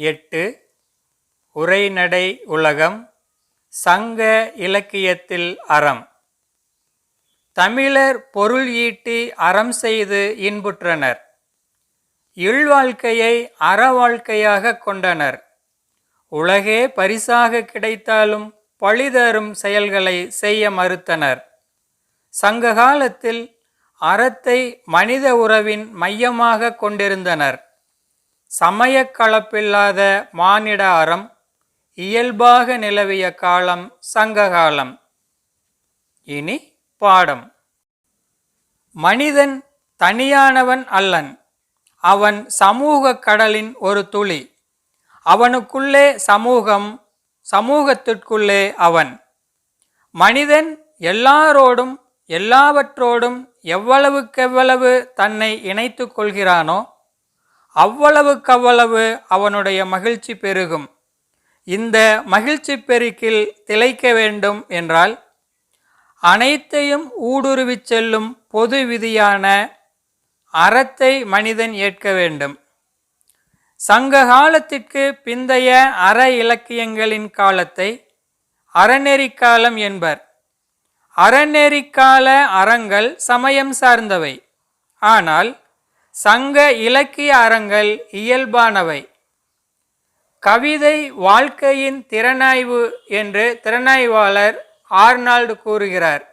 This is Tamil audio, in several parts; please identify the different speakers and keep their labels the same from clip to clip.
Speaker 1: எட்டு உரைநடை உலகம் சங்க இலக்கியத்தில் அறம். தமிழர் பொருள் ஈட்டி அறம் செய்து இன்புற்றனர். இல்வாழ்க்கையை அறவாழ்க்கையாக கொண்டனர். உலகே பரிசாக கிடைத்தாலும் பழிதரும் செயல்களை செய்ய மறுத்தனர். சங்க காலத்தில் அறத்தை மனித உறவின் மையமாக கொண்டிருந்தனர். சமயக் கலப்பில்லாத மானிட அறம் இயல்பாக நிலவிய காலம் சங்ககாலம். இனி பாடம். மனிதன் தனியானவன் அல்லன். அவன் சமூக கடலின் ஒரு துளி. அவனுக்குள்ளே சமூகம் சமூகத்திற்குள்ளே அவன். மனிதன் எல்லாரோடும் எல்லாவற்றோடும் எவ்வளவுக்கெவ்வளவு தன்னை இணைத்து கொள்கிறானோ அவ்வளவுக்கவ்வளவு அவனுடைய மகிழ்ச்சி பெருகும். இந்த மகிழ்ச்சி பெருக்கில் திளைக்க வேண்டும் என்றால் அனைத்தையும் ஊடுருவிச் செல்லும் பொது விதியான அறத்தை மனிதன் ஏற்க வேண்டும். சங்க காலத்திற்கு பிந்தைய அற இலக்கியங்களின் காலத்தை அறநெறிக்காலம் என்பர். அறநெறிக்கால அறங்கள் சமயம் சார்ந்தவை. ஆனால் சங்க இலக்கிய அறங்கள் இயல்பானவை. கவிதை வாழ்க்கையின் திறனாய்வு என்று திறனாய்வாளர் ஆர்னால்டு கூறுகிறார்.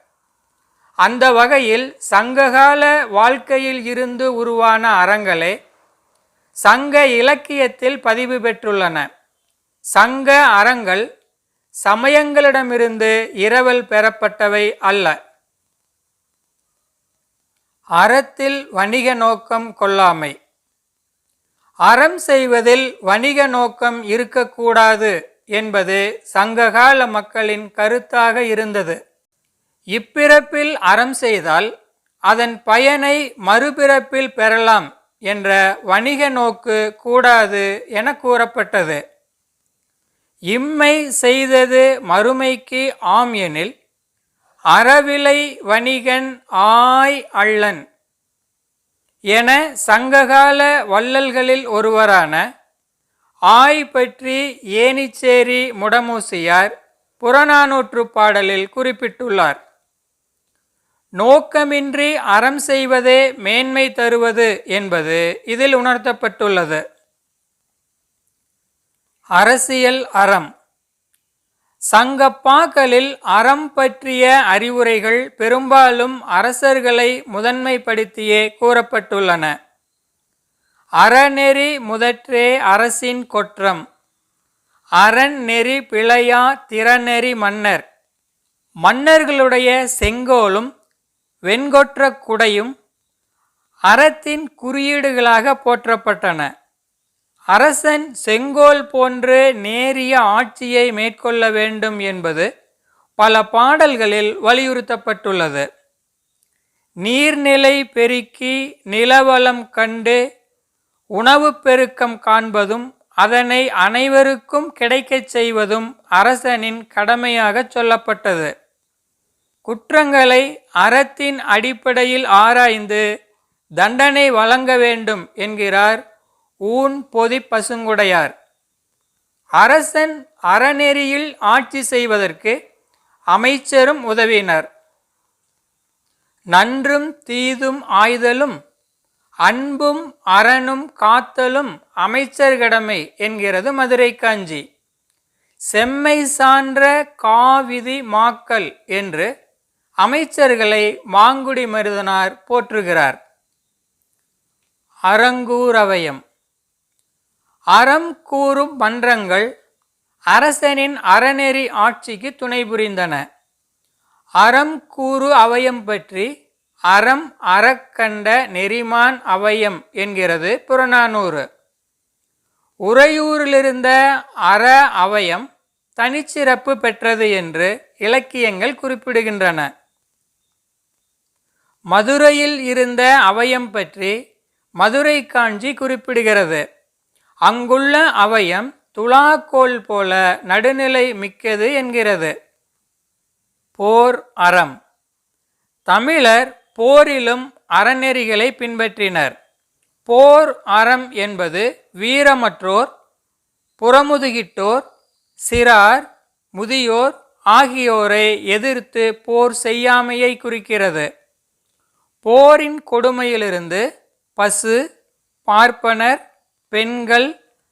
Speaker 1: அந்த வகையில் சங்ககால வாழ்க்கையில் இருந்து உருவான அறங்களே சங்க இலக்கியத்தில் பதிவு பெற்றுள்ளன. சங்க அறங்கள் சமயங்களிடமிருந்து இரவல் பெறப்பட்டவை அல்ல. அறத்தில் வணிக நோக்கம் கொள்ளாமை. அறம் செய்வதில் வணிக நோக்கம் இருக்கக்கூடாது என்பது சங்ககால மக்களின் கருத்தாக இருந்தது. இப்பிறப்பில் அறம் செய்தால் அதன் பயனை மறுபிறப்பில் பெறலாம் என்ற வணிக நோக்கு கூடாது என கூறப்பட்டது. இம்மை செய்தது மறுமைக்கு ஆம் எனில் அறவிலை வணிகன் ஆய் அள்ளன் என சங்ககால வள்ளல்களில் ஒருவரான ஆய் பற்றி ஏனிச்சேரி முடமூசியார் புறநானூற்று பாடலில் குறிப்பிட்டுள்ளார். நோக்கமின்றி அறம் செய்வதே மேன்மை தருவது என்பது இதில் உணர்த்தப்பட்டுள்ளது. அரசியல் அறம். சங்கப்பாக்களில் அறம் பற்றிய அறிவுரைகள் பெரும்பாலும் அரசர்களை முதன்மைப்படுத்தியே கூறப்பட்டுள்ளன. அறநெறி முதற்றே அரசின் கொற்றம். அரண் நெறி பிழையா திறநெறி மன்னர். மன்னர்களுடைய செங்கோலும் வெண்கொற்ற குடையும் அறத்தின் குறியீடுகளாக போற்றப்பட்டன. அரசன் செங்கோல் போன்று நேரிய ஆட்சியை மேற்கொள்ள வேண்டும் என்பது பல பாடல்களில் வலியுறுத்தப்பட்டுள்ளது. நீர்நிலை பெருக்கி நிலவளம் கண்டு உணவு பெருக்கம் காண்பதும் அதனை அனைவருக்கும் கிடைக்கச் செய்வதும் அரசனின் கடமையாக சொல்லப்பட்டது. குற்றங்களை அறத்தின் அடிப்படையில் ஆராய்ந்து தண்டனை வழங்க வேண்டும் என்கிறார் ஊன் பொதி பசுங்குடையார். அரசன் அறநெறியில் ஆட்சி செய்வதற்கு அமைச்சரும் உதவினர் நன்றும் தீதும் ஆய்தலும் அன்பும் அறனும் காத்தலும் அமைச்சர் கடமை என்கிறது மதுரை காஞ்சி. செம்மை சான்ற காவிதி மாக்கல் என்று அமைச்சர்களை மாங்குடி மருதனார் போற்றுகிறார். அறங்கூரவயம் அறம் கூறும் மன்றங்கள் அரசனின் அறநெறி ஆட்சிக்கு துணை புரிந்தன. அறம் கூறு அவயம் பற்றி அறம் அறக்கண்ட நெறிமான் அவயம் என்கிறது புறநானூறு. உறையூரிலிருந்த அற அவயம் தனிச்சிறப்பு பெற்றது என்று இலக்கியங்கள் குறிப்பிடுகின்றன. மதுரையில் இருந்த அவயம் பற்றி மதுரை காஞ்சி குறிப்பிடுகிறது. அங்குள்ள அவயம் துலாக்கோல் போல நடுநிலை மிக்கது என்கிறது. போர் அறம். தமிழர் போரிலும் அறநெறிகளை பின்பற்றினர். போர் அறம் என்பது வீரமற்றோர் புறமுதுகிட்டோர் சிறார் முதியோர் ஆகியோரை எதிர்த்து போர் செய்யாமையை குறிக்கிறது. போரின் கொடுமையிலிருந்து பசு பார்ப்பனர் பெண்கள்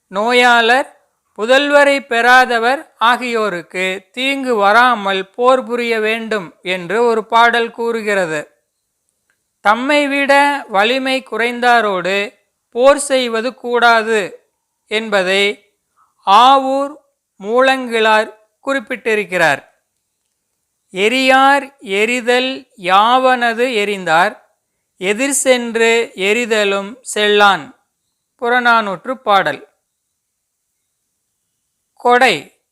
Speaker 1: நோயாளர் புதல்வரை பெறாதவர் ஆகியோருக்கு தீங்கு வராமல் போர் புரிய வேண்டும் என்று ஒரு பாடல் கூறுகிறது. தம்மை விட வலிமை குறைந்தாரோடு போர் செய்வது கூடாது என்பதை ஆவூர் மூலங்கிழார் குறிப்பிட்டிருக்கிறார். எரியார் எரிதல் யாவனது எரிந்தார் எதிர் சென்று எரிதலும் செல்லான். புறநானூற்று பாடல் கொடை.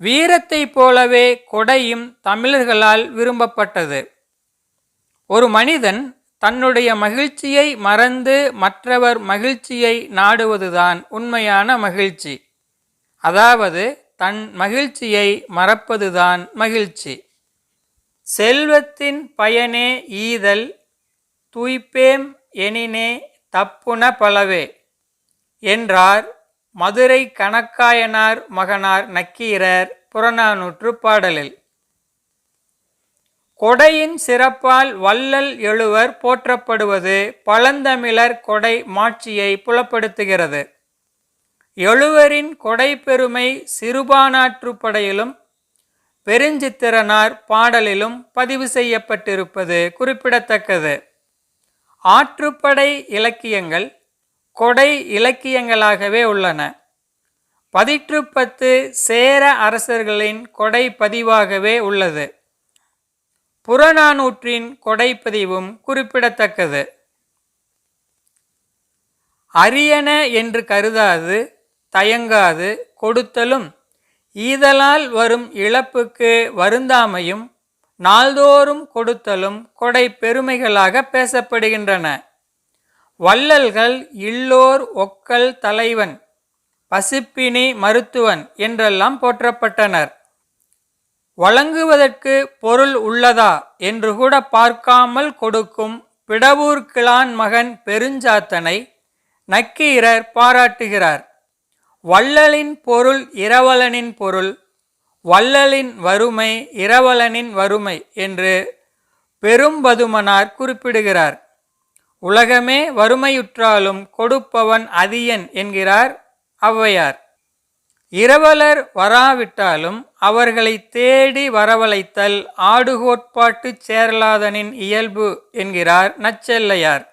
Speaker 1: வீரத்தைப் போலவே கொடையும் தமிழர்களால் விரும்பப்பட்டது. ஒரு மனிதன் தன்னுடைய மகிழ்ச்சியை மறந்து மற்றவர் மகிழ்ச்சியை நாடுவதுதான் உண்மையான மகிழ்ச்சி. அதாவது தன் மகிழ்ச்சியை மறப்பதுதான் மகிழ்ச்சி. செல்வத்தின் பயனே ஈதல் துய்ப்பேம் எனினே தப்புன பலவே என்றார் மதுரை கணக்காயனார் மகனார் நக்கீரர் புறநானூற்று பாடலில். கொடையின் சிறப்பால் வள்ளல் எழுவர் போற்றப்படுவது பழந்தமிழர் கொடை மாட்சியை புலப்படுத்துகிறது. எழுவரின் கொடை பெருமை சிறுபானாற்றுப்படையிலும் பெருஞ்சித்திரனார் பாடலிலும் பதிவு செய்யப்பட்டிருப்பது குறிப்பிடத்தக்கது. ஆற்றுப்படை இலக்கியங்கள் கொடை இலக்கியங்களாகவே உள்ளன. பதிற்றுப்பத்து சேர அரசர்களின் கொடை பதிவாகவே உள்ளது. புறநானூற்றின் கொடைப்பதிவும் குறிப்பிடத்தக்கது. அரியன என்று கருதாது தயங்காது கொடுத்தலும் ஈதலால் வரும் இழப்புக்கு வருந்தாமையும் நாள்தோறும் கொடுத்தலும் கொடை பெருமைகளாக பேசப்படுகின்றன. வள்ளல்கள் இல்லோர் ஒக்கல் தலைவன் பசிப்பினி மருத்துவன் என்றெல்லாம் போற்றப்பட்டனர். வழங்குவதற்கு பொருள் உள்ளதா என்று கூட பார்க்காமல் கொடுக்கும் பிடவூர் கிளான் மகன் பெருஞ்சாத்தனை நக்கீரர் பாராட்டுகிறார். வள்ளலின் பொருள் இரவலனின் பொருள் வள்ளலின் வறுமை இரவலனின் வறுமை என்று பெரும்பதுமனார் குறிப்பிடுகிறார். உலகமே வறுமையுற்றாலும் கொடுப்பவன் அதியன் என்கிறார் ஔவையார். இரவலர் வராவிட்டாலும் அவர்களை தேடி வரவழைத்தல் ஆடுகோட்பாட்டுச் சேர்லாதனின் இயல்பு என்கிறார் நச்செல்லையார்.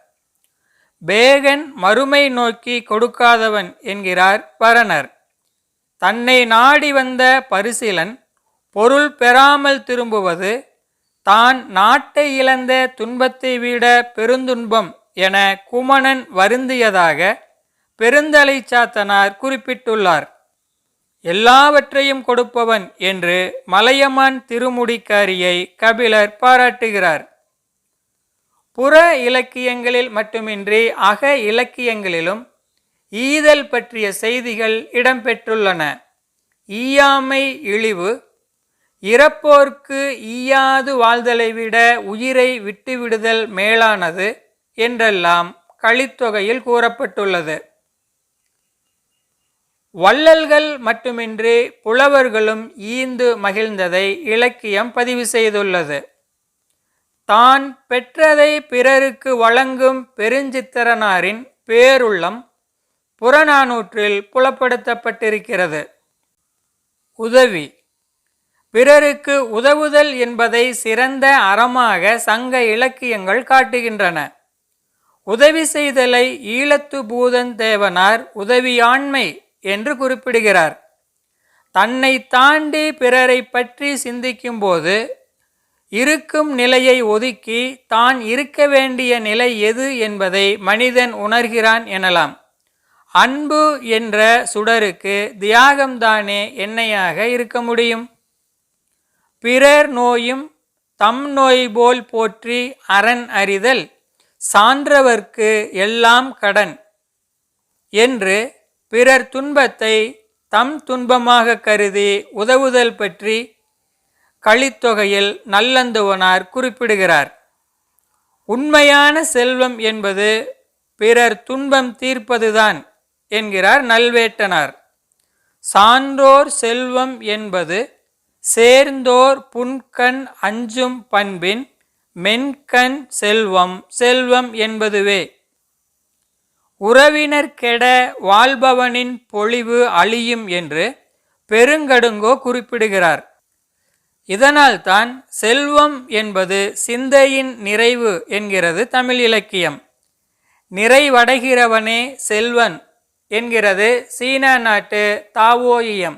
Speaker 1: பேகன் மறுமை நோக்கி கொடுக்காதவன் என்கிறார் பரணர். தன்னை நாடி வந்த பரிசீலன் பொருள் பெறாமல் திரும்புவது தான் நாட்டை இழந்த துன்பத்தை விட பெருந்துன்பம் என குமணன் வருந்தியதாக பெருந்தலை சாத்தனார் குறிப்பிட்டுள்ளார். எல்லாவற்றையும் கொடுப்பவன் என்று மலையமான் திருமுடிக்காரியை கபிலர் பாராட்டுகிறார். புற இலக்கியங்களில் மட்டுமின்றி அக இலக்கியங்களிலும் ஈதல் பற்றிய செய்திகள் இடம்பெற்றுள்ளன. ஈயாமை இழிவு. இறப்போர்க்கு ஈயாது வாழ்தலை விட உயிரை விட்டுவிடுதல் மேலானது என்றெல்லாம் கழித்தொகையில் கூறப்பட்டுள்ளது. வள்ளல்கள் மட்டுமின்றி புலவர்களும் ஈந்து மகிழ்ந்ததை இலக்கியம் பதிவு செய்துள்ளது. தான் பெற்றதை பிறருக்கு வழங்கும் பெருஞ்சித்திரனாரின் பேருள்ளம் புறநானூற்றில் புலப்படுத்தப்பட்டிருக்கிறது. உதவி. பிறருக்கு உதவுதல் என்பதை சிறந்த அறமாக சங்க இலக்கியங்கள் காட்டுகின்றன. உதவி செய்தலை ஈழத்து பூதன் தேவனார் உதவியாண்மை என்று குறிப்பிடுகிறார். தன்னை தாண்டி பிறரை பற்றி சிந்திக்கும்போது இருக்கும் நிலையை ஒதுக்கி தான் இருக்க வேண்டிய நிலை எது என்பதை மனிதன் உணர்கிறான் எனலாம். அன்பு என்ற சுடருக்கு தியாகம்தானே எண்ணெயாக இருக்க முடியும்? பிறர் நோயும் தம் நோய் போல் போற்றி அரண் அறிதல் சான்றவர்க்கு எல்லாம் கடன் என்று பிறர் துன்பத்தை தம் துன்பமாக கருதி உதவுதல் பற்றி கழித்தொகையில் நல்லந்துவனார் குறிப்பிடுகிறார். உண்மையான செல்வம் என்பது பிறர் துன்பம் தீர்ப்பதுதான். என்கிறார் நல்வேட்டனார். சான்றோர் செல்வம் என்பது சேர்ந்தோர் புன்கண் அஞ்சும் பண்பின் மென்கண் செல்வம் செல்வம் என்பதுவே. உறவினர் கெட வாழ்பவனின் பொழிவு அழியும் என்று பெருங்கடுங்கோ குறிப்பிடுகிறார். இதனால்தான் செல்வம் என்பது சிந்தையின் நிறைவு என்கிறது தமிழ் இலக்கியம். நிறைவடைகிறவனே செல்வன் என்கிறது சீன நாட்டு தாவோயியம்.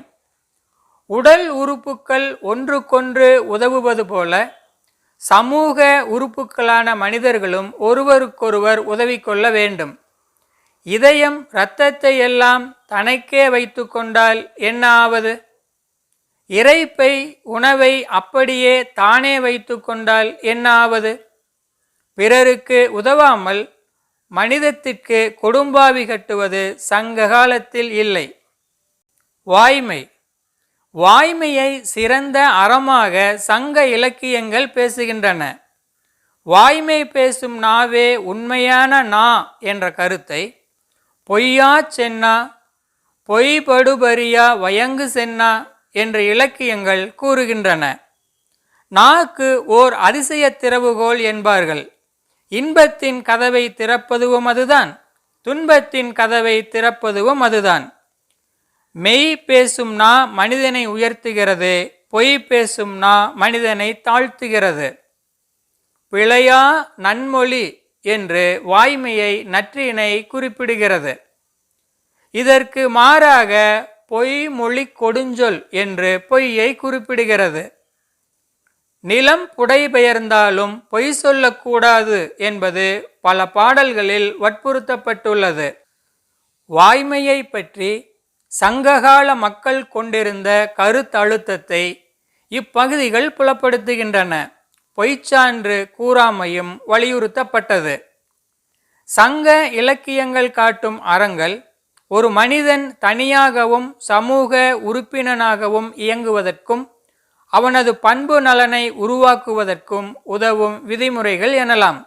Speaker 1: உடல் உறுப்புக்கள் ஒன்றுக்கொன்று உதவுவது போல சமூக உறுப்புக்களான மனிதர்களும் ஒருவருக்கொருவர் உதவி கொள்ள வேண்டும். இதயம் இரத்தத்தை எல்லாம் தனக்கே வைத்து கொண்டால் என்ன ஆவது இறைப்பை உணவை அப்படியே தானே வைத்து கொண்டால் என்ன ஆவது பிறருக்கு உதவாமல் மனிதத்திற்கு கொடும்பாவி கட்டுவது சங்க காலத்தில் இல்லை. வாய்மை. வாய்மையை சிறந்த அறமாக சங்க இலக்கியங்கள் பேசுகின்றன. வாய்மை பேசும் நாவே உண்மையான நா என்ற கருத்தை பொய்யா சென்னா பொய்படுபரியா வயங்கு சென்னா என்ற இலக்கியங்கள் கூறுகின்றன. நாக்கு ஓர் அதிசய திறவுகோல் என்பார்கள். இன்பத்தின் கதவை திறப்பதுவும் அதுதான். துன்பத்தின் கதவை திறப்பதுவும் அதுதான். மெய் பேசும் நா மனிதனை உயர்த்துகிறது பொய் பேசும் நா மனிதனை தாழ்த்துகிறது. பிழையா நன்மொழி என்று வாய்மையை நற்றினை குறிப்பிடுகிறது. இதற்கு மாறாக பொய் மொழி கொடுஞ்சொல் என்று பொய்யை குறிப்பிடுகிறது. நிலம் புடைபெயர்ந்தாலும் பொய் சொல்லக்கூடாது என்பது பல பாடல்களில் வற்புறுத்தப்பட்டுள்ளது. வாய்மையை பற்றி சங்ககால மக்கள் கொண்டிருந்த கருத்தழுத்தத்தை இப்பகுதிகள் புலப்படுத்துகின்றன. பொய்ச்சான்று கூறாமையும் வலியுறுத்தப்பட்டது. சங்க இலக்கியங்கள் காட்டும் அறங்கள் ஒரு மனிதன் தனியாகவும் சமூக உறுப்பினனாகவும் இயங்குவதற்கும் அவனது பண்பு நலனை உருவாக்குவதற்கும் உதவும் விதிமுறைகள் எனலாம்.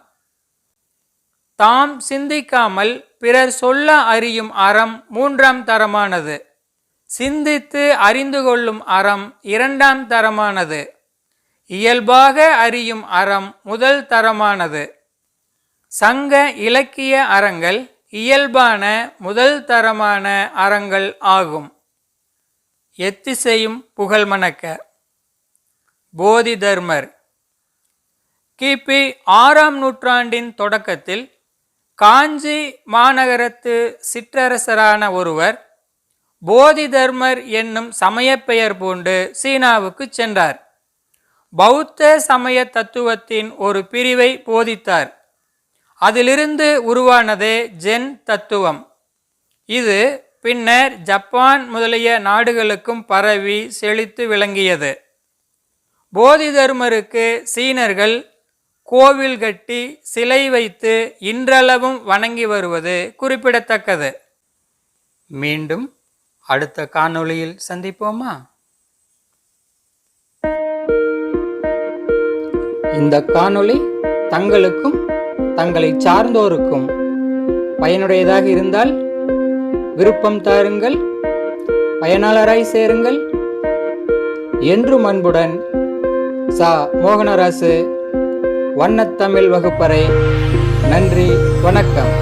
Speaker 1: தாம் சிந்திக்காமல் பிறர் சொல்ல அறியும் அறம் மூன்றாம் தரமானது. சிந்தித்து அறிந்து கொள்ளும் அறம் இரண்டாம் தரமானது. இயல்பாக அறியும் அறம் முதல் தரமானது. சங்க இலக்கிய அறங்கள் இயல்பான முதல் தரமான அறங்கள் ஆகும். எத்திசையும் புகழ்மணக்க போதி தர்மர் கிபி ஆறாம் நூற்றாண்டின் தொடக்கத்தில் காஞ்சி மாநகரத்து சிற்றரசரான ஒருவர் போதி தர்மர் என்னும் சமயப் பெயர் பூண்டு சீனாவுக்கு சென்றார். பௌத்த சமய தத்துவத்தின் ஒரு பிரிவை போதித்தார். அதிலிருந்து உருவானதே ஜென் தத்துவம். இது பின்னர் ஜப்பான் முதலிய நாடுகளுக்கும் பரவி செழித்து விளங்கியது. போதி தர்மருக்கு சீனர்கள் கோவில் கட்டி சிலை வைத்து இன்றளவும் வணங்கி வருவது குறிப்பிடத்தக்கது. மீண்டும் அடுத்த காணொளியில் சந்திப்போமா?
Speaker 2: இந்த காணொளி தங்களுக்கும் தங்களை சார்ந்தோருக்கும் பயனுடையதாக இருந்தால் விருப்பம் தாருங்கள் பயனாளராய் சேருங்கள். என்றும் அன்புடன் சா மோகனராசு வண்ணத்தமிழ் வகுப்பறை நன்றி வணக்கம்.